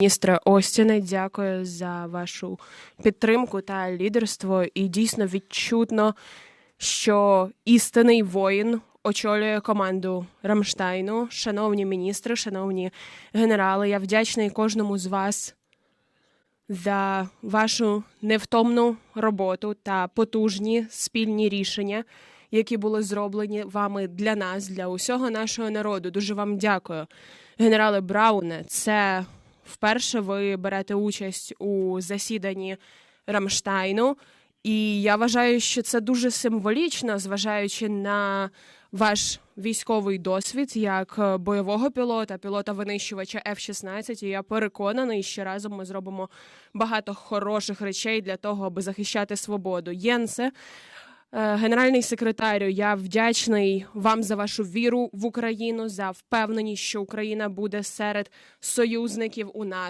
Міністре Остіне, дякую за вашу підтримку та лідерство. І дійсно відчутно, що істинний воїн очолює команду Рамштайну. Шановні міністри, шановні генерали, я вдячний кожному з вас за вашу невтомну роботу та потужні спільні рішення, які були зроблені вами для нас, для усього нашого народу. Дуже вам дякую, генерале Брауне. Це вперше ви берете участь у засіданні Рамштайну. І я вважаю, що це дуже символічно, зважаючи на ваш військовий досвід як е, бойового пілота, пілота винищувача F-16. І я переконаний, що разом ми зробимо багато хороших речей для того, аби захищати свободу. Єнсе, генеральний секретарю, я вдячний вам за вашу віру в Україну, за впевненість, що Україна буде серед союзників у НАТО.